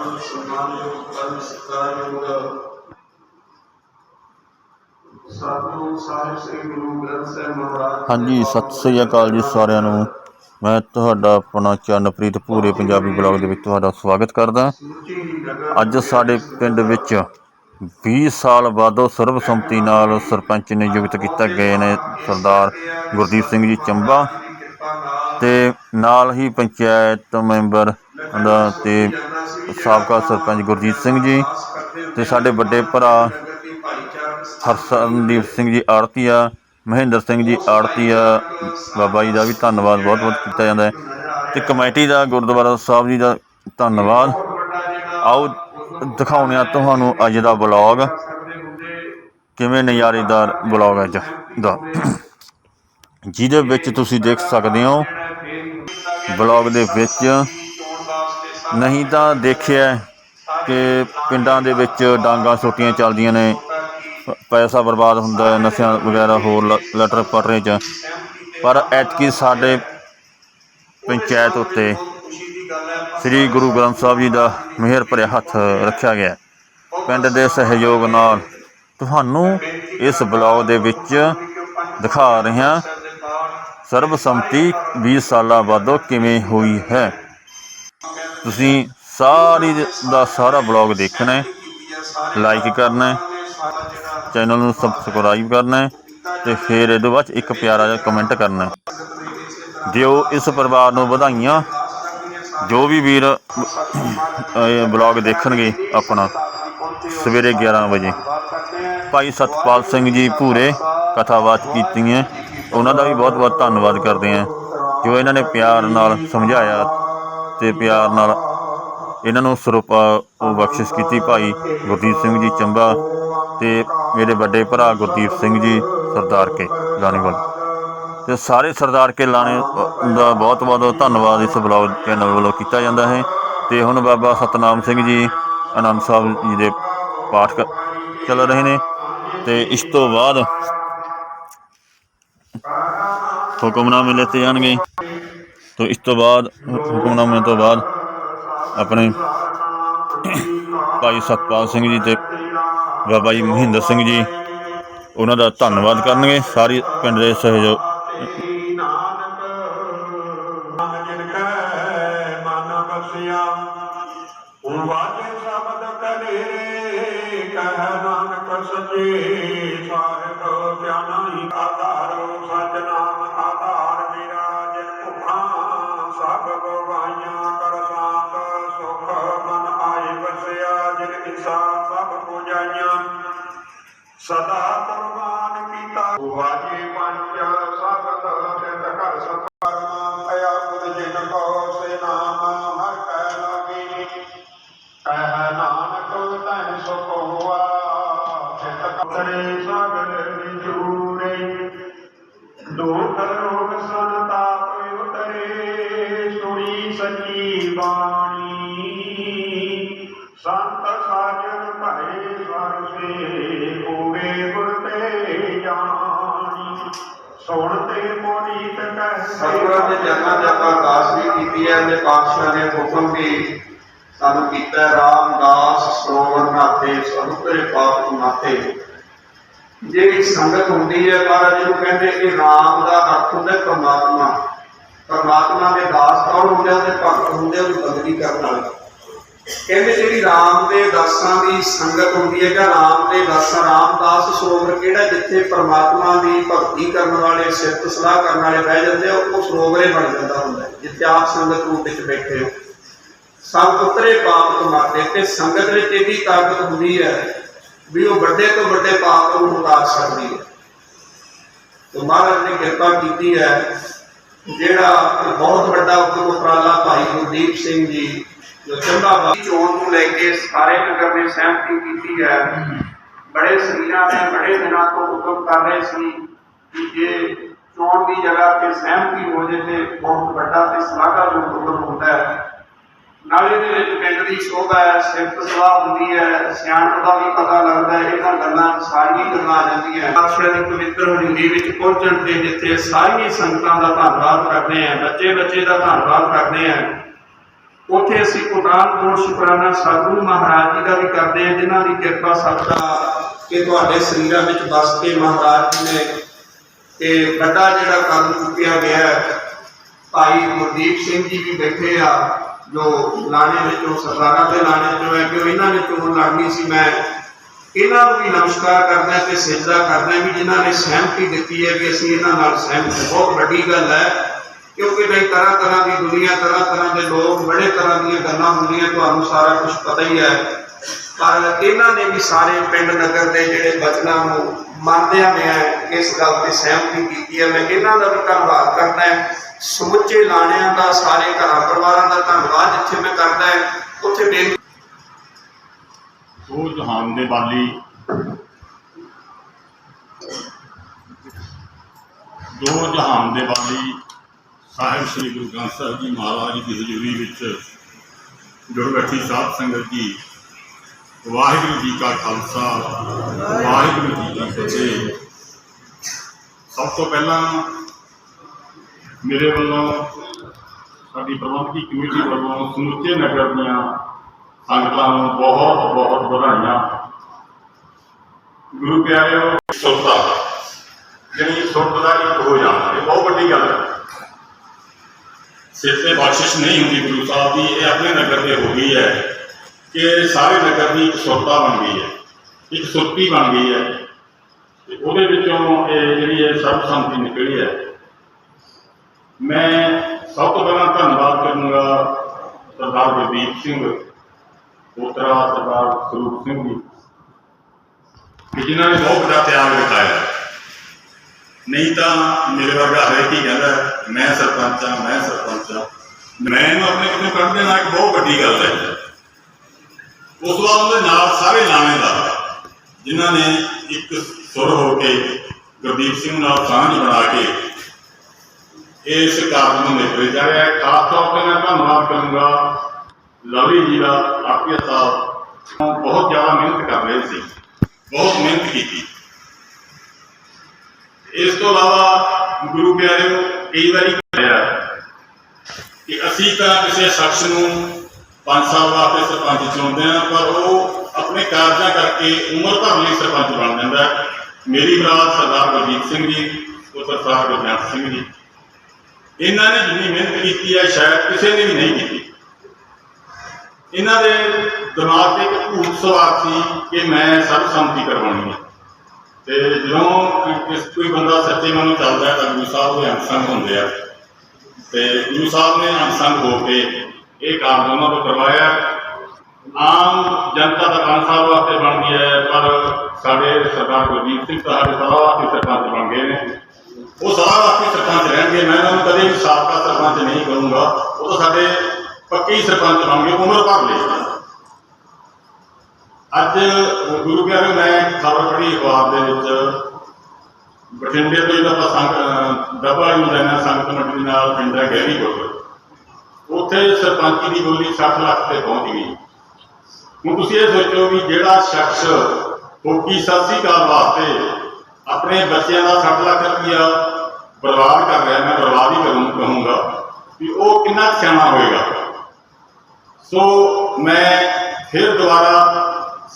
ਪਰਮ ਸਨਮਾਨਯੋਗ ਪਰਮ ਸਤਿਕਾਰਯੋਗ। ਸਤਿਗੁਰੂ ਸਾਹਿਬ ਸ੍ਰੀ ਗੁਰੂ ਗ੍ਰੰਥ ਸਾਹਿਬ ਮਹਾਰਾਜ ਹਾਂਜੀ ਸਤਿ ਸ੍ਰੀ ਅਕਾਲ ਜੀ ਸਾਰਿਆਂ ਨੂੰ। ਮੈਂ ਤੁਹਾਡਾ ਆਪਣਾ ਚਰਨਪ੍ਰੀਤ ਪੂਰੇ ਪੰਜਾਬੀ ਬਲੌਗ ਦੇ ਵਿੱਚ ਤੁਹਾਡਾ ਸਵਾਗਤ ਕਰਦਾ। ਅੱਜ ਸਾਡੇ ਪਿੰਡ ਵਿੱਚ 20 ਸਾਲ ਬਾਅਦੋਂ ਸਰਬਸੰਮਤੀ ਨਾਲ ਸਰਪੰਚ ਨਿਯੁਕਤ ਕੀਤਾ ਗਏ ਨੇ ਸਰਦਾਰ ਗੁਰਦੀਪ ਸਿੰਘ ਜੀ ਚੰਬਾ। ਤੇ ਨਾਲ ਹੀ ਪੰਚਾਇਤ ਮੈਂਬਰ ਦਾ ਤੇ ਸਾਬਕਾ ਸਰਪੰਚ ਗੁਰਜੀਤ ਸਿੰਘ ਜੀ ਤੇ ਸਾਡੇ ਵੱਡੇ ਭਰਾ ਪ੍ਰਗਤੀ ਹਰਸ਼ਨਦੀਪ ਸਿੰਘ ਜੀ ਆੜਤੀਆ, ਮਹਿੰਦਰ ਸਿੰਘ ਜੀ ਆੜਤੀਆ, ਬਾਬਾ ਜੀ ਦਾ ਵੀ ਧੰਨਵਾਦ ਬਹੁਤ ਬਹੁਤ ਕੀਤਾ ਜਾਂਦਾ ਹੈ। ਤੇ ਕਮੇਟੀ ਦਾ, ਗੁਰਦੁਆਰਾ ਸਾਹਿਬ ਜੀ ਦਾ ਧੰਨਵਾਦ। ਆਓ ਦਿਖਾਉਂਦੇ ਹਾਂ ਤੁਹਾਨੂੰ ਅੱਜ ਦਾ ਬਲੌਗ ਕਿਵੇਂ ਨਜ਼ਾਰੇਦਾਰ ਬਲੌਗ ਅੱਜ ਦਾ। ਜਿਹਦੇ ਵਿੱਚ ਤੁਸੀਂ ਦੇਖ ਸਕਦੇ ਹੋ ਬਲੌਗ ਦੇ ਵਿੱਚ ਨਹੀਂ ਤਾਂ ਦੇਖਿਆ ਕਿ ਪਿੰਡਾਂ ਦੇ ਵਿੱਚ ਡਾਂਗਾ ਛੋਟੀਆਂ ਚੱਲਦੀਆਂ ਨੇ। ਪੈਸਾ ਬਰਬਾਦ ਹੁੰਦਾ ਹੈ, ਨਸ਼ਿਆਂ ਵਗੈਰਾ ਹੋਰ ਲ- ਲਟਰ ਪਟਰੇ ਚ। ਪਰ ਐਤਕੀ ਸਾਡੇ ਪੰਚਾਇਤ ਉੱਤੇ ਸ੍ਰੀ ਗੁਰੂ ਗ੍ਰੰਥ ਸਾਹਿਬ ਜੀ ਦਾ ਮਿਹਰ ਭਰਿਆ ਹੱਥ ਰੱਖਿਆ ਗਿਆ ਪਿੰਡ ਦੇ ਸਹਿਯੋਗ ਨਾਲ ਤੁਹਾਨੂੰ ਇਸ ਬਲੌਗ ਦੇ ਵਿੱਚ ਦਿਖਾ ਰਹੇ ਹਾਂ। ਸਰਬਸੰਮਤੀ 20 ਸਾਲਾਂ ਬਾਅਦੋਂ ਕਿਵੇਂ ਹੋਈ ਹੈ? ਤੁਸੀਂ ਸਾਰੀ ਦਾ ਸਾਰਾ ਬਲੌਗ ਦੇਖਣਾ ਹੈ, ਲਾਈਕ ਕਰਨਾ ਹੈ, ਚੈਨਲ ਨੂੰ ਸਬਸਕ੍ਰਾਈਬ ਕਰਨਾ ਹੈ ਤੇ ਫਿਰ ਇਹਦੇ ਬਾਅਦ 'ਚ ਇੱਕ ਪਿਆਰਾ ਜਿਹਾ ਕਮੈਂਟ ਕਰਨਾ ਹੈ। ਦਿਓ ਇਸ ਪਰਿਵਾਰ ਨੂੰ ਵਧਾਈਆਂ, ਜੋ ਵੀ ਵੀਰ ਇਹ ਬਲੌਗ ਦੇਖਣਗੇ ਆਪਣਾ, ਸਵੇਰੇ 11 ਵਜੇ। ਭਾਈ ਸਤਪਾਲ ਸਿੰਘ ਜੀ ਭੂਰੇ ਕਥਾਵਾਚ ਹੈ ਉਹਨਾਂ ਦਾ ਵੀ ਬਹੁਤ ਬਹੁਤ ਧੰਨਵਾਦ ਕਰਦੇ ਹਾਂ ਜੋ ਇਹਨਾਂ ਨੇ ਪਿਆਰ ਨਾਲ ਸਮਝਾਇਆ ਤੇ ਪਿਆਰ ਨਾਲ ਇਹਨਾਂ ਨੂੰ ਸਰੂਪਾ ਉਹ ਬਖਸ਼ਿਸ਼ ਕੀਤੀ ਭਾਈ ਗੁਰਦੀਪ ਸਿੰਘ ਜੀ ਚੰਬਾ ਤੇ ਮੇਰੇ ਵੱਡੇ ਭਰਾ ਗੁਰਦੀਪ ਸਿੰਘ ਜੀ, ਸਰਦਾਰ ਕੇ ਲਾਣੀਵਾਲ। ਤੇ ਸਾਰੇ ਸਰਦਾਰ ਕੇ ਲਾਣੇ ਦਾ ਬਹੁਤ ਬਹੁਤ ਧੰਨਵਾਦ ਇਸ ਬਲੌਗ ਚੈਨਲ ਵੱਲੋਂ ਕੀਤਾ ਜਾਂਦਾ ਹੈ। ਤੇ ਹੁਣ ਬਾਬਾ ਸਤਨਾਮ ਸਿੰਘ ਜੀ ਆਨੰਦ ਸਾਹਿਬ ਜੀ ਦੇ ਪਾਠ ਕ- ਚੱਲ ਰਹੇ ਨੇ। ਤੇ ਇਸ ਤੋਂ ਬਾਅਦ ਹੁਕਮਨਾਮੇ ਲਿੱਤੇ ਜਾਣਗੇ। ਤੋਂ ਇਸ ਤੋਂ ਬਾਅਦ ਹੁ- ਹੁਕਮਨਾਮੇ ਤੋਂ ਬਾਅਦ ਆਪਣੇ ਭਾਈ ਸਤਪਾਲ ਸਿੰਘ ਜੀ ਤੇ ਬਾਬਾ ਜੀ ਮਹਿੰਦਰ ਸਿੰਘ ਜੀ, ਉਹਨਾਂ ਦਾ ਧੰਨਵਾਦ ਕਰਨਗੇ। ਸਾਰੀ ਪਿੰਡ ਦੇ ਸਹਿਯੋਗ Shada ਸਤਿਗੁਰਾਂ ਦੇ ਜਨਮਾਂ ਦੀ ਆਪਾਂ ਅਰਦਾਸ ਵੀ ਕੀਤੀ ਹੈ ਤੇ ਪਾਤਸ਼ਾਹ ਨੇ ਹੁਕਮ ਵੀ ਸਾਨੂੰ ਕੀਤਾ ਰਾਮਦਾਸ ਸਰੋਵਰ ਨਾਥੇ, ਸਤਿਗੁਰੇ ਪਾਪ ਨਾਥੇ। ਜਿਹੜੀ ਸੰਗਤ ਹੁੰਦੀ ਹੈ, ਮਹਾਰਾਜ ਨੂੰ ਕਹਿੰਦੇ ਕਿ ਰਾਮ ਦਾ ਅਰਥ ਹੁੰਦਾ ਪਰਮਾਤਮਾ। ਪਰਮਾਤਮਾ ਦੇ ਦਾਸ ਕੌਣ ਹੁੰਦੇ ਆ ਉਹਦੇ ਭਗਤ ਹੁੰਦੇ ਆ ਉਹਦੀ ਬੰਦਗੀ ਕਰਨ ਵਾਲੇ। ਕਹਿੰਦੇ ਜਿਹੜੀ ਰਾਮ ਦੇ ਦਾਸਾਂ ਦੀ ਸੰਗਤ ਹੁੰਦੀ ਹੈ ਜਾਂ ਰਾਮ ਦੇ ਦਾਸਾਂ, ਰਾਮਦਾਸ ਸਰੋਵਰ ਕਿਹੜਾ ਜਿੱਥੇ ਪ੍ਰਮਾਤਮਾ ਦੀ ਭਗਤੀ ਕਰਨ ਵਾਲੇ, ਸਿਫਤ ਸਲਾਹ ਕਰਨ ਵਾਲੇ ਬਹਿ ਜਾਂਦੇ ਆ, ਉਹ ਸਰੋਵਰੇ ਬਣ ਜਾਂਦਾ ਹੁੰਦਾ ਜਿੱਥੇ ਆਪ ਸੰਗਤ ਰੂਪ ਵਿੱਚ ਬੈਠੇ ਹੋ। ਸਭ ਉਤਰੇ ਪਾਪ ਕਮਾਤੇ ਤੇ ਸੰਗਤ ਵਿੱਚ ਇਹਦੀ ਤਾਕਤ ਹੁੰਦੀ ਹੈ ਵੀ ਉਹ ਵੱਡੇ ਤੋਂ ਵੱਡੇ ਪਾਪ ਨੂੰ ਉਤਾਰ ਸਕਦੀ ਹੈ। ਤੇ ਮਹਾਰਾਜ ਨੇ ਕਿਰਪਾ ਕੀਤੀ ਹੈ, ਜਿਹੜਾ ਬਹੁਤ ਵੱਡਾ ਉਦਮ ਉਪਰਾਲਾ ਭਾਈ ਗੁਰਦੀਪ ਸਿੰਘ ਜੀ ਜੋ ਚੋਣ ਨੂੰ ਲੈ ਕੇ ਸਾਰੇ ਨਗਰ ਨੇ ਸਹਿਮਤੀ ਕੀਤੀ ਹੈ। ਬੜੇ ਸਰੀਰਾਂ ਨੇ ਬੜੇ ਦਿਨਾਂ ਤੋਂ ਹੁਕਮ ਕਰ ਰਹੇ ਸੀ ਕਿ ਜੇ ਚੋਣ ਦੀ ਜਗ੍ਹਾ ਤੇ ਸਹਿਮਤੀ ਹੋ ਜੇ ਤੇ ਬਹੁਤ ਵੱਡਾ ਤੇ ਸ਼ਲਾਘਾਯੋਗ ਹੁਕਮ ਹੁੰਦਾ ਹੈ। ਨਾਲੇ ਦੇ ਵਿੱਚ ਪਿੰਡ ਦੀ ਸ਼ੋਭਾ ਹੈ ਸਿਫਤ ਸਲਾਹ ਹੁੰਦੀ ਹੈ, ਸਿਆਣਪ ਦਾ ਵੀ ਪਤਾ ਲੱਗਦਾ ਹੈ, ਇਹਨਾਂ ਗੱਲਾਂ, ਸਾਰੀਆਂ ਗੱਲਾਂ ਆ ਜਾਂਦੀਆਂ ਪਾਤਸ਼ਾਹ ਦੀ ਪਵਿੱਤਰ ਹਜ਼ੂਰੀ ਵਿੱਚ ਪਹੁੰਚਣ ਤੇ ਜਿੱਥੇ ਸਾਰੀਆਂ ਸੰਗਤਾਂ ਦਾ ਧੰਨਵਾਦ ਕਰਦੇ ਆ ਬੱਚੇ ਬੱਚੇ ਦਾ ਧੰਨਵਾਦ ਕਰਦੇ ਆ ਉੱਥੇ ਅਸੀਂ ਕੋਟਾਨ ਸ਼ੁਕਰਾਨਾ ਸਤਿਗੁਰੂ ਮਹਾਰਾਜ ਜੀ ਦਾ ਵੀ ਕਰਦੇ ਹਾਂ, ਜਿਨ੍ਹਾਂ ਦੀ ਕਿਰਪਾ ਸਦਕਾ ਕਿ ਤੁਹਾਡੇ ਸਰੀਰਾਂ ਵਿੱਚ ਵਸ ਕੇ ਮਹਾਰਾਜ ਜੀ ਨੇ ਤੇ ਵੱਡਾ ਜਿਹੜਾ ਕਦਮ ਚੁੱਕਿਆ ਗਿਆ ਹੈ, ਭਾਈ ਗੁਰਦੀਪ ਸਿੰਘ ਜੀ ਵੀ ਬੈਠੇ ਆ, ਜੋ ਲਾਣੇ ਵਿੱਚੋਂ, ਸਰਦਾਰਾਂ ਦੇ ਲਾਣੇ ਚੋਂ ਹੈ ਕਿ ਇਹਨਾਂ ਨੇ ਚੋਣ ਲੜਨੀ ਸੀ ਮੈਂ। ਇਹਨਾਂ ਨੂੰ ਵੀ ਨਮਸਕਾਰ ਕਰਦਾ ਤੇ ਸਿਜਦਾ ਕਰਦਾ ਵੀ ਜਿਨ੍ਹਾਂ ਨੇ ਸਹਿਮਤੀ ਦਿੱਤੀ ਹੈ ਕਿ ਅਸੀਂ ਇਹਨਾਂ ਨਾਲ ਸਹਿਮਤ ਬਹੁਤ ਵੱਡੀ ਗੱਲ ਹੈ। ਕਿਉਂਕਿ ਬਈ ਤਰ੍ਹਾਂ ਤਰ੍ਹਾਂ ਦੀ ਦੁਨੀਆ, ਤਰ੍ਹਾਂ ਤਰ੍ਹਾਂ ਦੇ ਲੋਕ, ਬੜੇ ਤਰ੍ਹਾਂ ਦੀਆਂ ਗੱਲਾਂ ਹੁੰਦੀਆਂ, ਤੁਹਾਨੂੰ ਸਾਰਾ ਕੁਝ ਪਤਾ ਹੀ ਹੈ। ਪਰ ਇਹਨਾਂ ਨੇ ਵੀ ਸਾਰੇ ਪਿੰਡ ਨਗਰ ਦੇ ਜਿਹੜੇ ਬਚਨਾਂ ਨੂੰ ਮੰਨਦਿਆਂ ਹੋਇਆਂ ਇਸ ਗੱਲ ਤੇ ਸਹਿਮਤੀ ਕੀਤੀ ਹੈ। ਮੈਂ ਇਹਨਾਂ ਦਾ ਵੀ ਧੰਨਵਾਦ ਕਰਦਾ ਹਾਂ। ਸਮੁੱਚੇ ਲਾਣਿਆਂ ਦਾ, ਸਾਰੇ ਘਰਾਂ ਪਰਿਵਾਰਾਂ ਦਾ ਧੰਨਵਾਦ ਜਿੱਥੇ ਮੈਂ ਕਰਦਾ ਹਾਂ। ਉੱਥੇ ਬੇਨਤੀ ਉਹ ਜਹਾਨ ਦੇ ਵਾਲੀ ਦੋ ਜਹਾਨ ਦੇ ਵਾਲੀ ਸਾਹਿਬ ਸ੍ਰੀ ਗੁਰੂ ਗ੍ਰੰਥ ਸਾਹਿਬ ਜੀ ਮਹਾਰਾਜ ਦੀ ਹਜ਼ੂਰੀ ਵਿੱਚ ਜੁੜ ਬੈਠੀ ਸਾਧ ਸੰਗਤ ਜੀ, ਵਾਹਿਗੁਰੂ ਜੀ ਕਾ ਖਾਲਸਾ, ਵਾਹਿਗੁਰੂ ਜੀ ਕੀ ਫਤਿਹ। ਸਭ ਤੋਂ ਪਹਿਲਾਂ ਮੇਰੇ ਵੱਲੋਂ, ਸਾਡੀ ਪ੍ਰਬੰਧਕੀ ਕਮੇਟੀ ਵੱਲੋਂ ਸਮੁੱਚੇ ਨਗਰ ਦੀਆਂ ਸੰਗਤਾਂ ਨੂੰ ਬਹੁਤ ਬਹੁਤ ਵਧਾਈਆਂ। ਗੁਰੂ ਪਿਆਰਿਓ, ਸੁਰਤਾ। ਜਿਹੜੀ ਸੁਰਤ ਦਾ ਇੱਕ ਹੋ ਜਾਣਾ ਇਹ ਬਹੁਤ ਵੱਡੀ ਗੱਲ ਹੈ। ਸਿਰ ਤੇ ਬਖਸ਼ਿਸ਼ ਨਹੀਂ ਹੁੰਦੀ, ਗੁਰੂ ਸਾਹਿਬ ਦੀ, ਇਹ ਆਪਣੇ ਨਗਰ ਤੇ ਹੋ ਗਈ ਹੈ ਕਿ ਸਾਰੇ ਨਗਰ ਦੀ ਇੱਕ ਸੁਰਤਾ ਬਣ ਗਈ ਹੈ, ਇੱਕ ਸੁਰਤੀ ਬਣ ਗਈ ਹੈ। ਤੇ ਉਹਦੇ ਵਿੱਚੋਂ ਇਹ ਜਿਹੜੀ ਹੈ ਸਰਬ ਸੰਮਤੀ ਨਿਕਲੀ ਹੈ। ਮੈਂ ਸਭ ਤੋਂ ਪਹਿਲਾਂ ਧੰਨਵਾਦ ਕਰੂੰਗਾ ਸਰਦਾਰ ਗੁਰਦੀਪ ਸਿੰਘ, ਪੁੱਤਰਾ ਸਰਦਾਰ ਸਰੂਪ ਸਿੰਘ ਜੀ, ਕਿ ਜਿਨ੍ਹਾਂ ਨੇ ਬਹੁਤ ਵੱਡਾ ਤਿਆਗ ਦਿਖਾਇਆ ਨਹੀਂ ਤਾਂ ਮੇਰੇ ਵਰਗਾ ਹਰੇਕ ਹੀ ਕਹਿੰਦਾ, ਮੈਂ ਸਰਪੰਚ ਹਾਂ, ਮੈਂ ਸਰਪੰਚ ਹਾਂ। ਮੈਂ ਇਹਨੂੰ ਆਪਣੇ ਕੋਲੋਂ ਕੱਢ ਦੇਣਾ ਇੱਕ ਬਹੁਤ ਵੱਡੀ ਗੱਲ ਹੈ। ਉਸ ਤੋਂ ਬਾਅਦ ਉਹਦੇ ਨਾਲ ਸਾਰੇ ਲਾਣੇਦਾਰ ਜਿਨ੍ਹਾਂ ਨੇ ਇੱਕ ਸੁਰ ਹੋ ਕੇ ਗੁਰਦੀਪ ਸਿੰਘ ਨਾਲ ਸਾਂਝ ਬਣਾ ਕੇ ਇਸ ਕਾਰਜ ਨੂੰ ਨਿਭੇ ਜਾ ਰਿਹਾ ਹੈ ਖਾਸ ਤੌਰ ਤੇ ਮੈਂ ਧੰਨਵਾਦ ਕਰੂੰਗਾ ਲਵਲੀ ਜੀ ਦਾ ਆਪੀਆ ਸਾਹਿਬ ਬਹੁਤ ਜ਼ਿਆਦਾ ਮਿਹਨਤ ਕਰ ਰਹੇ ਸੀ। ਬਹੁਤ ਮਿਹਨਤ ਕੀਤੀ। ਇਸ ਤੋਂ ਇਲਾਵਾ ਗੁਰੂ ਪਿਆਰਿਓ ਕਈ ਵਾਰੀ ਕਿਹਾ ਕਿ ਅਸੀਂ ਤਾਂ ਕਿਸੇ ਸ਼ਖਸ ਨੂੰ 5 ਸਾਲ ਵਾਸਤੇ ਸਰਪੰਚ ਚੁਣਦੇ ਹਾਂ, ਪਰ ਉਹ ਆਪਣੇ ਕਾਰਜਾਂ ਕਰਕੇ ਉਮਰ ਭਰ ਲਈ ਸਰਪੰਚ ਬਣ ਜਾਂਦਾ ਮੇਰੀ ਬਰਾਤ ਸਰਦਾਰ ਗੁਰਜੀਤ ਸਿੰਘ ਜੀ, ਪੁੱਤਰ ਸਰਦਾਰ ਗੁਰਜੰਟ ਸਿੰਘ ਜੀ। ਇਹਨਾਂ ਨੇ ਜਿੰਨੀ ਮਿਹਨਤ ਕੀਤੀ ਹੈ, ਸ਼ਾਇਦ ਕਿਸੇ ਨੇ ਵੀ ਨਹੀਂ ਕੀਤੀ। ਇਹਨਾਂ ਦੇ ਦਿਮਾਗ ਤੇ ਇੱਕ ਭੂਤ ਸਵਾਰ ਸੀ ਕਿ ਮੈਂ ਸਰਬਸੰਮਤੀ ਕਰਵਾਉਣੀ ਹੈ। ਤੇ ਜਦੋਂ ਕੋਈ ਬੰਦਾ ਸੱਚੇ ਮਨ ਨੂੰ ਚੱਲਦਾ ਤਾਂ ਗੁਰੂ ਸਾਹਿਬ ਦੇ ਅਨਸੰਗ ਹੁੰਦੇ ਆ। ਤੇ ਗੁਰੂ ਸਾਹਿਬ ਨੇ ਅਨਸੰਗ ਹੋ ਕੇ ਇਹ ਕਾਰਜ ਉਹਨਾਂ ਤੋਂ ਕਰਵਾਇਆ। ਆਮ ਜਨਤਾ ਦਾ ਕੰਨ ਸਾਹਿਬ ਵਾਸਤੇ ਬਣਦੀ ਹੈ, ਪਰ ਸਾਡੇ ਸਰਦਾਰ ਗੁਰਜੀਤ ਸਿੰਘ ਤਾਂ ਸਾਡੇ ਸਾਰਾ ਵਾਸਤੇ ਸਰਪੰਚ ਬਣ ਗਏ ਨੇ। ਉਹ ਸਾਰਾ ਵਾਸਤੇ ਸਰਪੰਚ ਰਹਿਣਗੇ। ਮੈਂ ਉਹਨਾਂ ਨੂੰ ਕਦੇ ਵੀ ਸਾਬਕਾ ਸਰਪੰਚ ਨਹੀਂ ਕਰੂੰਗਾ ਉਹ ਤਾਂ ਸਾਡੇ ਪੱਕੇ ਸਰਪੰਚ ਬਣ ਗਏ, ਉਮਰ ਭਰ ਲਈ ਅੱਜ ਗੁਰੂ ਪਿਆਰੇ, ਮੈਂ ਖਬਰ ਪੜ੍ਹੀ ਅਖਬਾਰ ਦੇ ਵਿੱਚ ਬਠਿੰਡੇ ਤੋਂ ਜਿਹੜਾ ਸੰਗ ਡੱਬਾ ਨੂੰ ਲੈਣਾ ਸੰਗਤ ਮੰਡਲੀ ਨਾਲ ਪਿੰਡ ਗਹਿਰੀ ਕੋਲ ਉੱਥੇ ਸਰਪੰਚੀ ਦੀ ਬੋਲੀ 60 ਲੱਖ ਤੇ ਪਹੁੰਚ ਗਈ। ਹੁਣ ਤੁਸੀਂ ਇਹ ਸੋਚੋ ਵੀ ਜਿਹੜਾ ਸ਼ਖਸ ਹੋਕੀ ਸਤਿ ਕਾਲ ਵਾਸਤੇ ਆਪਣੇ ਬੱਚਿਆਂ ਦਾ 60 ਲੱਖ ਰੁਪਇਆ ਬਰਬਾਦ ਕਰ ਰਿਹਾ, ਮੈਂ ਬਰਬਾਦ ਹੀ ਕਰੂੰ, ਕਹੂੰਗਾ ਵੀ ਉਹ ਕਿੰਨਾ ਸਿਆਣਾ ਹੋਏਗਾ। ਸੋ ਮੈਂ ਫਿਰ ਦੁਬਾਰਾ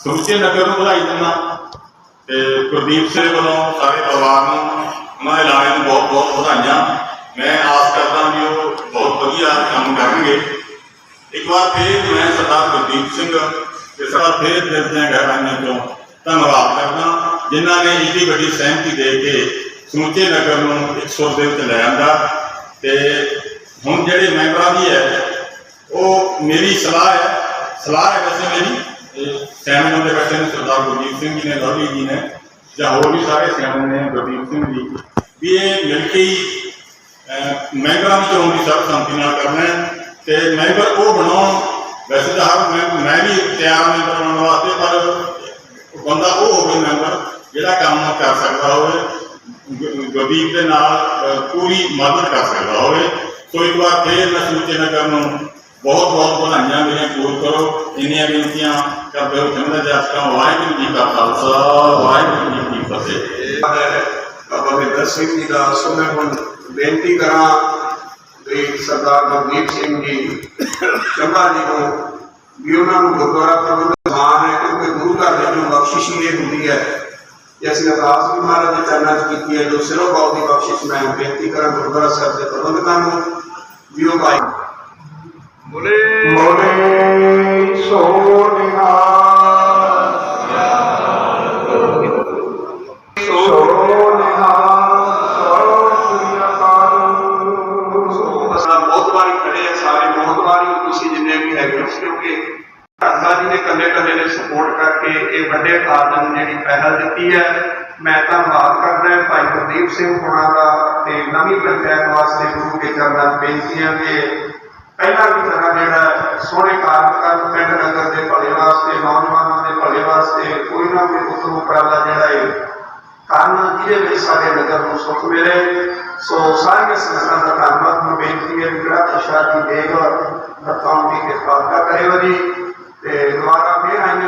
ਸਮੁੱਚੇ ਨਗਰ ਨੂੰ ਵਧਾਈ ਦਿੰਦਾ। ਤੇ ਗੁਰਦੀਪ ਸਿੰਘ ਵੱਲੋਂ ਸਾਰੇ ਪਰਿਵਾਰ ਨੂੰ, ਉਹਨਾਂ ਦੇ ਲਾਣੇ ਨੂੰ ਬਹੁਤ ਬਹੁਤ ਵਧਾਈਆਂ। ਮੈਂ ਆਸ ਕਰਦਾ ਵੀ ਉਹ ਬਹੁਤ ਵਧੀਆ ਕੰਮ ਕਰਨਗੇ। ਇੱਕ ਵਾਰ ਫਿਰ ਮੈਂ ਸਰਦਾਰ ਗੁਰਦੀਪ ਸਿੰਘ ਇਸ ਵਾਰ ਫਿਰ ਦਿਲ ਦੀਆਂ ਗਹਿਰਾਈਆਂ ਤੋਂ ਧੰਨਵਾਦ ਕਰਦਾ, ਜਿਨ੍ਹਾਂ ਨੇ ਇੰਨੀ ਵੱਡੀ ਸਹਿਮਤੀ ਦੇ ਕੇ ਸਮੁੱਚੇ ਨਗਰ ਨੂੰ ਇੱਕ ਸੁਰ ਦੇ ਵਿੱਚ ਲੈ ਆਂਦਾ। ਤੇ ਹੁਣ ਜਿਹੜੇ ਮੈਂਬਰਾਂ ਦੀ ਹੈ, ਉਹ ਮੇਰੀ ਸਲਾਹ ਹੈ। ਸਲਾਹ ਹੈ ਵੈਸੇ ਮੇਰੀ ਇਹ ਸਿਆਣੇ ਬੰਦੇ ਬੈਠੇ ਨੇ ਸਰਦਾਰ ਗੁਰਜੀਤ ਸਿੰਘ ਜੀ ਨੇ ਲਵਲੀ ਜੀ ਨੇ, ਜਾਂ ਹੋਰ ਵੀ ਸਾਰੇ ਸਿਆਣੇ ਨੇ ਗੁਰਦੀਪ ਸਿੰਘ ਜੀ। ਵੀ ਇਹ ਮਿਲ ਕੇ ਹੀ ਮੈਂਬਰਾਂ ਦੀ ਚੋਣ ਦੀ ਸਰਬਸੰਮਤੀ ਨਾਲ ਕਰਨਾ ਹੈ ਤੇ ਮੈਂਬਰ ਉਹ ਬਣਾਉਣ। ਵੈਸੇ ਤਾਂ ਹਰ ਮੈਂ ਮੈਂ ਵੀ ਤਿਆਰ ਮੈਂਬਰ ਬਣਾਉਣ ਵਾਸਤੇ, ਪਰ ਬੰਦਾ ਉਹ ਹੋਵੇ ਮੈਂਬਰ ਜਿਹੜਾ ਕੰਮ ਕਰ ਸਕਦਾ ਹੋਵੇ ਗੁਰਦੀਪ ਦੇ ਨਾਲ ਪੂਰੀ ਮਦਦ ਕਰ ਸਕਦਾ ਹੋਵੇ। ਸੋ ਇੱਕ ਵਾਰ ਫੇਰ ਮੈਂ ਸਮੁੱਚੇ ਨਗਰ ਨੂੰ ਬਹੁਤ ਬਹੁਤ ਵਧਾਈਆਂ ਮੇਰੀਆਂ ਕਬੂਲ ਕਰੋ ਇੰਨੀਆਂ ਬੇਨਤੀਆਂ ਕਰਦੇ ਹੋ ਜਨਤਾ ਜਾਸਕਾਂ ਵਾਹਿਗੁਰੂ ਜੀ ਕਾ ਖਾਲਸਾ ਵਾਹਿਗੁਰੂ ਜੀ ਕੀ ਫਤਿਹ ਬਾਬਾ ਵਿੰਦਰ ਸਿੰਘ ਜੀ ਦਾ ਸੋ ਮੈਂ ਹੁਣ ਬੇਨਤੀ ਕਰਾਂ ਤੇ ਸਰਦਾਰ ਗੁਰਦੀਪ ਸਿੰਘ ਜੀ ਚੰਬਾ ਜੀ ਨੂੰ ਵੀ ਉਹਨਾਂ ਨੂੰ ਗੁਰਦੁਆਰਾ ਪ੍ਰਬੰਧਕ ਮਾਨ ਹੈ ਕਿਉਂਕਿ ਗੁਰੂ ਘਰ ਦੇ ਨੂੰ ਬਖਸ਼ਿਸ਼ ਹੀ ਇਹ ਹੁੰਦੀ ਹੈ ਕਿ ਅਸੀਂ ਅਰਦਾਸ ਵੀ ਮਹਾਰਾਜ ਦੇ ਚਰਨਾਂ 'ਚ ਕੀਤੀ ਹੈ ਜੋ ਸਿਰੋਂ ਬਾਉ ਦੀ ਬਖਸ਼ਿਸ਼ ਮੈਂ ਬੇਨਤੀ ਕਰਾਂ ਗੁਰਦੁਆਰਾ ਸਾਹਿਬ ਦੇ ਪ੍ਰਬੰਧਕਾਂ ਨੂੰ ਵੀ ਉਹ ਭਾਈ ਬੋਲੇ ਬੋਲੇ ਸੋਨਿਹਾ ਸੋਨਿਹਾ ਸੋਨਿਆ ਸੋ ਅਸਾਂ ਬਹੁਤ ਵਾਰੀ ਖੜੇ ਆ ਸਾਰੇ ਬਹੁਤ ਵਾਰੀ ਤੁਸੀਂ ਜਿੰਨੇ ਵੀ ਹੈਗੇ ਹੋ ਕਿਉਂਕਿ ਧਰਮਾ ਜੀ ਨੇ ਕੱਲੇ ਕੱਲੇ ਨੇ ਸਪੋਰਟ ਕਰਕੇ ਇਹ ਵੱਡੇ ਕਾਰਜ ਨੂੰ ਜਿਹੜੀ ਪਹਿਲ ਦਿੱਤੀ ਹੈ ਮੈਂ ਧੰਨਵਾਦ ਕਰਦਾ ਹਾਂ ਭਾਈ ਗੁਰਦੀਪ ਸਿੰਘ ਹੋਣਾ ਦਾ ਤੇ ਨਵੀਂ ਪੰਚਾਇਤ ਵਾਸਤੇ ਗੁਰੂ ਕੇ ਚਰਨਾਂ 'ਚ ਬੇਨਤੀਆਂ ਕਿ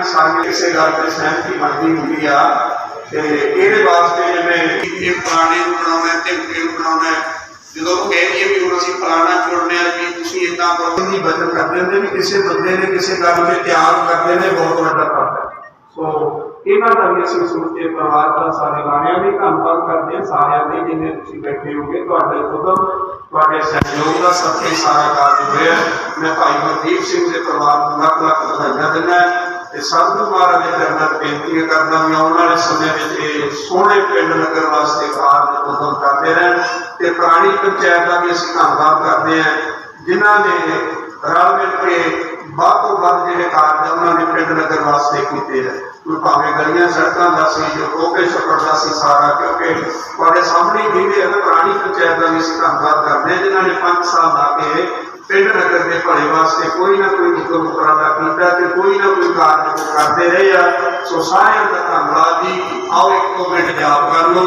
ਫੇਰ ਆਈਆਂ ਸਾਰੀਆਂ ਕਿਸੇ ਗੱਲ ਤੇ ਸਹਿਮਤੀ ਬਣਦੀ ਹੁੰਦੀ ਆ। ਤੇ ਇਹਦੇ ਵਾਸਤੇ ਜਿਵੇਂ ਇਹ ਪੁਰਾਣੇ ਨੂੰ ਬਣਾਉਣਾ ਹੈ ਤੇ ਅੱਗੇ ਨੂੰ ਬਣਾਉਣਾ ਹੈ। ਜਦੋਂ ਉਹ ਕਹਿ ਦਈਏ ਵੀ ਹੁਣ ਅਸੀਂ ਫਲਾਣਾ ਚੁਣਨੇ ਆ ਵੀ ਤੁਸੀਂ ਇਦਾਂ ਕਰੋ ਦੀ ਬਚਤ ਕਰਦੇ ਨੇ ਵੀ ਕਿਸੇ ਬੰਦੇ ਨੇ ਕਿਸੇ ਗੱਲ ਤੇ ਤਿਆਗ ਕਰਦੇ ਨੇ, ਬਹੁਤ ਵੱਡਾ ਫ਼ਰਕ ਹੈ। ਸੋ ਇਹਨਾਂ ਦਾ ਵੀ ਅਸੀਂ ਸਮੁੱਚੇ ਪਰਿਵਾਰ ਦਾ ਸਾਰੇ ਵਾਲਿਆਂ ਦੀ ਧੰਨਵਾਦ ਕਰਦੇ ਹਾਂ। ਸਾਰਿਆਂ ਦੇ ਜਿੰਨੇ ਤੁਸੀਂ ਬੈਠੇ ਹੋਗੇ, ਤੁਹਾਡੇ ਉਦਮ ਤੁਹਾਡੇ ਸਹਿਯੋਗ ਦਾ ਸੱਚੇ ਸਾਰਾ ਕਾਰਜ ਹੋਇਆ ਮੈਂ ਭਾਈ ਗੁਰਦੀਪ ਸਿੰਘ ਦੇ ਪਰਿਵਾਰ ਨੂੰ ਲੱਖ ਲੱਖ ਵਧਾਈਆਂ ਦਿੰਦਾ ਤੇ ਸਤਿਗੁਰੂ ਮਹਾਰਾਜ ਦੇ ਚਰਨਾਂ 'ਚ ਬੇਨਤੀ ਕਰਦਾ ਹਾਂ ਆਉਣ ਵਾਲੇ ਸਮੇਂ ਵਿੱਚ ਇਹ ਸੋਹਣੇ ਪਿੰਡ ਨਗਰ ਵਾਸਤੇ ਕਾਰਜ ਉਦਮ ਕਰਦੇ ਰਹਿਣ ਤੇ ਪੁਰਾਣੀ ਪੰਚਾਇਤ ਵੀ ਅਸੀਂ ਧੰਨਵਾਦ ਕਰਦੇ ਹਾਂ, ਜਿਨ੍ਹਾਂ ਨੇ ਰਲ ਮਿਲ ਕੇ ਵੱਧ ਤੋਂ ਵੱਧ ਜਿਹੜੇ ਕਾਰਜ ਉਹਨਾਂ ਨੇ ਪਿੰਡ ਨਗਰ ਵਾਸਤੇ ਕੀਤੇ ਹੈ ਕੋਈ ਭਾਵੇਂ ਗਲੀਆਂ ਸੜਕਾਂ ਦਾ ਸੀ, ਜੋ ਕੋਕੇ ਛੱਪੜ ਦਾ ਸੀ ਸਾਰਾ, ਕਿਉਂਕਿ ਤੁਹਾਡੇ ਸਾਹਮਣੇ ਹੀ ਦਿਖਦੇ ਪੁਰਾਣੀ ਪੰਚਾਇਤ ਦਾ ਵੀ ਅਸੀਂ ਧੰਨਵਾਦ ਕਰਦੇ ਹਾਂ, ਜਿਨ੍ਹਾਂ ਨੇ 5 ਸਾਲ ਲਾ ਕੇ ਪਿੰਡ ਨਗਰ ਦੇ ਭਲੇ ਵਾਸਤੇ ਕੋਈ ਨਾ ਕੋਈ ਹੁਕਮ ਉਪਰਾਲਾ ਕੀਤਾ ਤੇ ਕੋਈ ਨਾ ਕੋਈ ਕਾਰਜ ਕਰਦੇ ਰਹੇ ਆ। ਸੋ ਸਾਰਿਆਂ ਦਾ ਧੰਨਵਾਦ ਜੀ। ਆਓ ਇੱਕ ਮਿੰਟ ਜਾਪ ਕਰ ਲਓ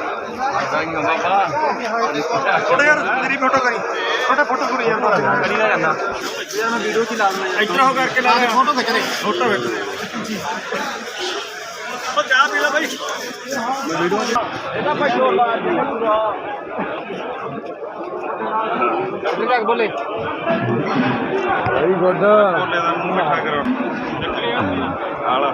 ਛੋਟਾ ਯਾਰ ਮੇਰੀ ਫੋਟੋ ਕਰੀ ਛੋਟਾ ਫੋਟੋ ਕਰੀ ਯਾਰ ਕਰੀ ਨਾ ਜਾਂਦਾ ਯਾਰ ਮੈਂ ਵੀਡੀਓ ਕੀ ਲਾ ਲੈਣਾ ਇਧਰ ਹੋ ਕਰਕੇ ਲਾ ਫੋਟੋ ਖਿੱਚ ਦੇ ਫੋਟੋ ਖਿੱਚ ਦੇ ਉਹ ਚਾਹ ਪੀ ਲੈ ਭਾਈ ਵੀਡੀਓ ਇਹਦਾ ਭਾਈ ਜੋ ਲਾ ਦੇ ਬੋਲੇ ਵੈਰੀ ਗੁੱਡ ਬੋਲੇ ਦਾ ਮੂੰਹ ਮਿੱਠਾ ਕਰੋ ਆਲਾ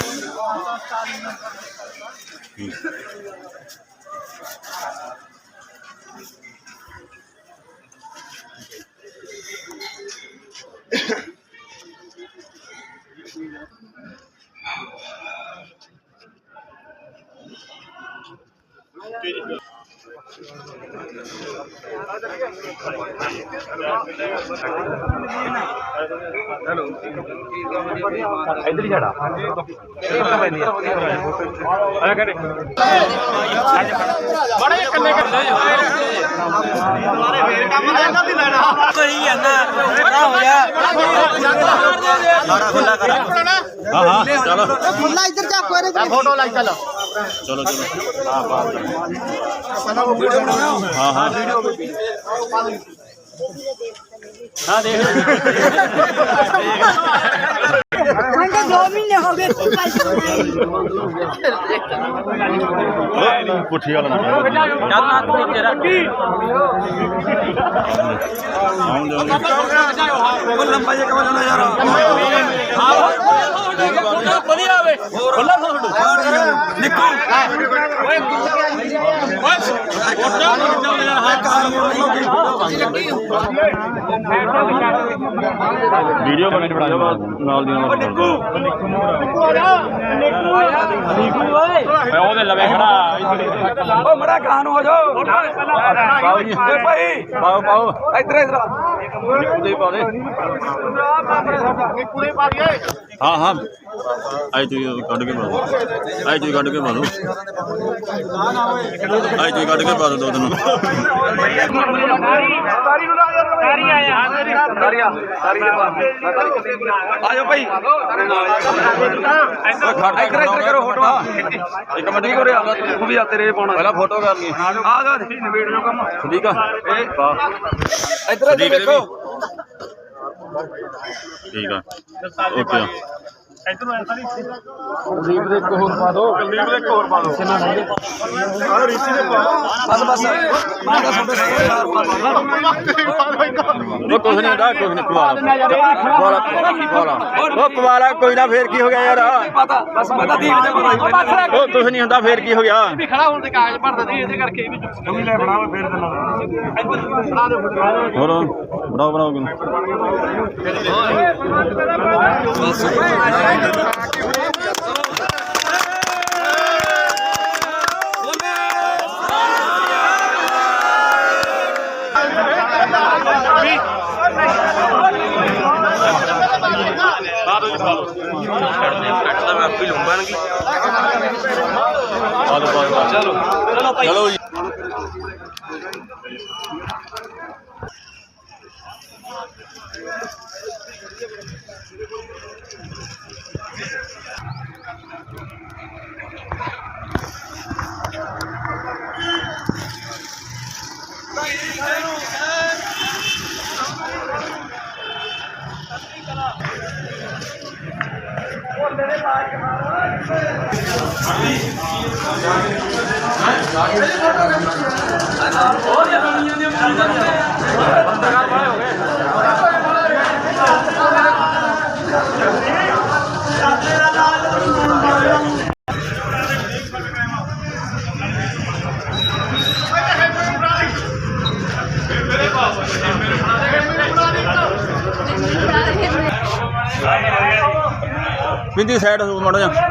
ਇੱਧਰ ਹੀ ਛੜਾ ਇੱਕ ਪੈਂਦੀ ਆ ਆ ਕਰੇ ਬੜੇ ਕੰਨੇ ਕਰਦੇ ਮਾਰੇ ਫੇਰ ਕੰਮ ਦਾ ਇਹਨਾਂ ਦੀ ਲੈਣਾ ਸਹੀ ਹੈ ਨਾ ਬੜਾ ਹੋਇਆ ਸਾਰਾ ਖੁੱਲਾ ਕਰ ਹਾਂ। ਹਾਂ ਚਲੋ ਖੁੱਲਾ ਇੱਧਰ ਜਾ ਕੋਈ ਫੋਟੋ ਲਾਈ ਚੱਲ। ਚਲੋ ਚਲੋ। ਹਾਂ ਬਾਤ ਹਾਂ। ਹਾਂ ਮੰਗਾ 2 ਮਹੀਨੇ ਹੋ ਗਏ ਤੂੰ ਪੈਸੇ ਨਹੀਂ ਪੁੱਠੀ ਵਾਲਾ ਨਾ ਚੱਲ ਨਾ ਤੂੰ ਵਿੱਚ ਰੱਖੀ। ਆਉਂ ਦੇ ਉਹ ਲੰਬਾ ਜਿਹਾ। ਯਾਰ ਆਵੇ ਖੁੱਲਾ ਨਿੱਕੂ ਓਏ ਵੀਡੀਓ ਬਣਾ ਕੇ ਬਣਾਓ ਨਾਲ ਦੀ ਨਾਲ। ਨਿੱਕੂ ਨਿੱਕੂ ਆ ਜਾ ਨਿੱਕੂ ਜਾ ਨਿੱਕੂ ਓਏ ਉਹਦੇ ਲਵੇ ਖੜਾ। ਓ ਮੜਾ ਗਾਨ ਹੋ ਜਾ ਪਾਓ ਜੀ। ਓਏ ਭਾਈ। ਪਾਓ ਪਾਓ। ਇੱਧਰ ਇੱਧਰ ਉਹਦੇ ਪਾ ਦੇ। ਨਿੱਕੂ ਨੇ ਪਾ ਹਾਂ ਹਾਂ। ਆਈ ਤੂੰ ਕੱਢ ਕੇ ਪਾ ਦੋ ਆਈ ਤੂੰ ਕੱਢ ਕੇ ਪਾ ਦੋ ਆਈ ਤੂੰ ਕੱਢ ਕੇ ਪਾ ਦੋ ਦੋ ਦਿਨ ਤਾਰੀ ਨੂੰ ਲਾ ਯਾਰ ਤਾਰੀ ਆਇਆ ਹਾਂ ਤੇਰੀ ਤਾਰੀ ਆ ਤਾਰੀ ਦੇ ਆ ਜਾਓ ਭਾਈ ਇੱਧਰ ਇੱਧਰ ਇੱਧਰ ਕਰੋ ਫੋਟੋ ਇੱਕ ਮਿੰਟ ਕੀ ਕਰਿਆ ਤੂੰ ਵੀ ਆ ਤੇਰੇ ਪਾਉਣਾ। ਪਹਿਲਾਂ ਫੋਟੋ ਕਰਨੀ। ਆ ਜਾ ਨਵੇੜ ਜੋ ਕੰਮ ਠੀਕ ਆ ਪਾ ਇੱਧਰ ਇੱਧਰ ਦੇਖੋ। ਠੀਕ ਆ। ਓਕੇ ਇੱਧਰ ਕੁਲਦੀਪ ਦੇ ਇੱਕ ਹੋਰ ਪਾ ਦੋ ਕੁਲਦੀਪ ਦੇ ਇੱਕ ਹੋਰ ਪਾ ਦੋ ਕਿੰਨਾ ਨਹੀਂ ਆ ਰੀਤੀ ਦੇ ਪਾ ਬਸ ਬਸ। ਮੈਂ ਤਾਂ ਤੁਹਾਡੇ ਯਾਰ ਪਾ ਉਹ ਕੁਝ ਨਹੀਂ ਹੁੰਦਾ ਕੁਝ ਨਹੀਂ ਪਵਾਲਾ ਪਵਾਲਾ ਉਹ ਪਵਾਲਾ ਕੋਈ ਨਾ ਫੇਰ ਕੀ ਹੋ ਗਿਆ ਯਾਰ? ਪਤਾ ਬਸ ਮੈਂ ਤਾਂ ਦੀਪ ਦੇ ਪਤਾ ਉਹ ਕੁਝ ਨਹੀਂ ਹੁੰਦਾ ਫੇਰ ਕੀ ਹੋ ਗਿਆ? ਵੀ ਖੜਾ ਹੋਣ ਦੇ ਕਾਗਜ਼ ਭਰ ਦੇ ਇਹਦੇ ਕਰਕੇ ਵੀ ਜਮੀ ਲੈ ਬਣਾਓ ਫੇਰ ਦੇ ਨਾਲ ਹੋਰ? ਬਣਾਓ ਬਣਾਓ ਕਿਨੂੰ ਪਾ ਦੋ ਪਾ ਦੋ ਚਲੋ। ਚਲੋ ਜੀ। ਪਿੰਦੀ ਸਾਈਡ ਹੋ ਮਾੜਾ ਜਾ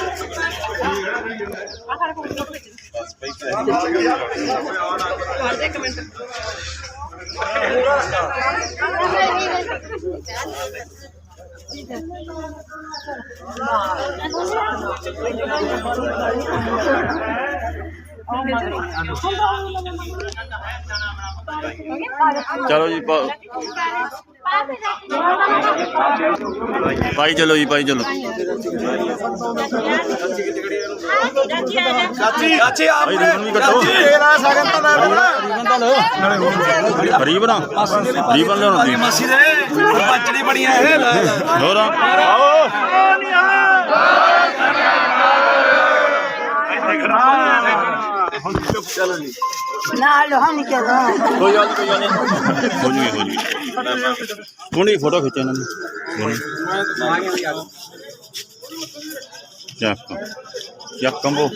ਦੇ ਇੱਕ ਮਿੰਟ। ਆ ਮਾਰੀ ਚਲੋ ਜੀ ਪਾਈ ਚਲੋ ਜੀ ਪਾਈ ਚਲੋ। ਚਾਚੀ ਚਾਚੀ ਆਪ ਭਾਈ ਰੀਬਨ ਵੀ ਕੱਟੋ। ਤੇਰਾ ਸਗਨ ਤਾਂ ਲੈ ਲੈਣਾ। ਰੀਬਨ ਰੀਬਨ ਲਿਆਉਣਾ। ਤੁਸੀਂ ਮਾਸੀ ਦੇ ਸਰਪੰਚਣੀ ਬਣੀਆਂ ਇਹ ਲੈ ਲੈ ਹੋਰ ਆਓ। ਨਾਲ ਹਮ ਕੇ ਦੋ ਕੋਈ ਗੱਲ ਨੀ, ਕੋਈ ਗੱਲ ਨਹੀਂ ਹੋ ਜੂਗੀ ਹੋ ਜੂਗੀ ਥੋੜੀ ਫੋਟੋ ਖਿੱਚ ਇਹਨਾਂ ਦੀ ਚੱਕ ਚੱਕ ਕੰਬੋ।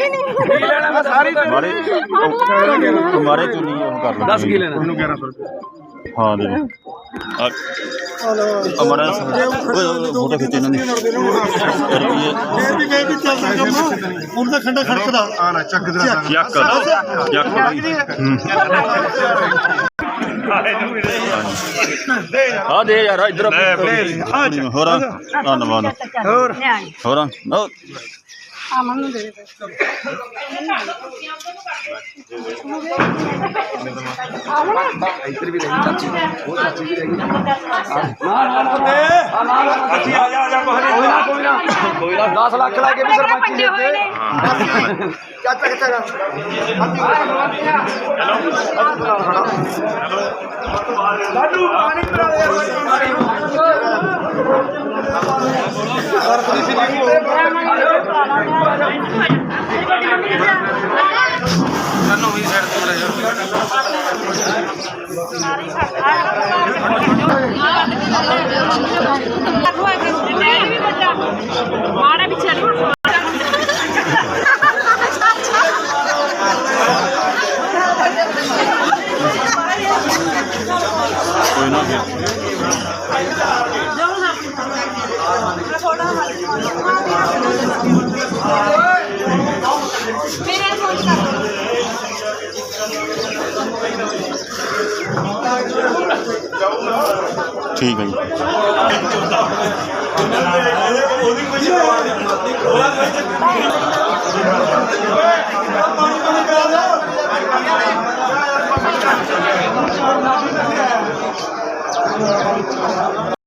ਮਾਰੇ ਕਿ ਮਾਰੇ ਮਾਰੇ ਤੂੰ ਨਹੀਂ ਉਹ ਕਰ ਲੈ 10 ਕੀ ਲੈਣਾ ਉਹਨੂੰ 1100 ਹਾਂ ਦੇ ਅਮਰਾ ਫੋਟੋ ਖਿੱਚ ਇਹਨਾਂ ਦੀ ਰੁਪਈਏ ਇਹ ਵੀ ਮੈਂ ਵੀ ਚੱਲ ਸਕਦਾ ਹੁਣ ਤਾਂ ਖੰਡਾ ਖੜਕਦਾ ਆ ਨਾ ਚੱਕ ਦੇ ਚੱਕ ਚੱਕ ਆ ਦੇ ਯਾਰ ਇਧਰ ਹੋਰ ਧੰਨਵਾਦ ਹੋਰ ਹੋਰ ਹੋਰ ਆ ਮੰਨੂ ਦੇ ਦੇ। ਚਾਚੀ ਆ ਜਾ ਆ ਜਾ ਕੋਈ ਨਾ ਕੋਈ ਨਾ ਕੋਈ ਨਾ 10 ਲੱਖ ਲਾ ਕੇ ਵੀ ਸਰਪੰਚੀ ਦੇ ਦੇ ਚਾਚਾ ਕਿੱਥੇ ਗਾ ਲਾਡੂ ਪਾਣੀ ਪਿਲਾ ਦੇ ਸਰਪੰਚੀ ਸੀ ਸਾਨੂੰ ਵੀ ਸਾਈਡ ਤੋਂ ਲੈ ਜਾ ਮਾੜਾ ਵੀ ठीक है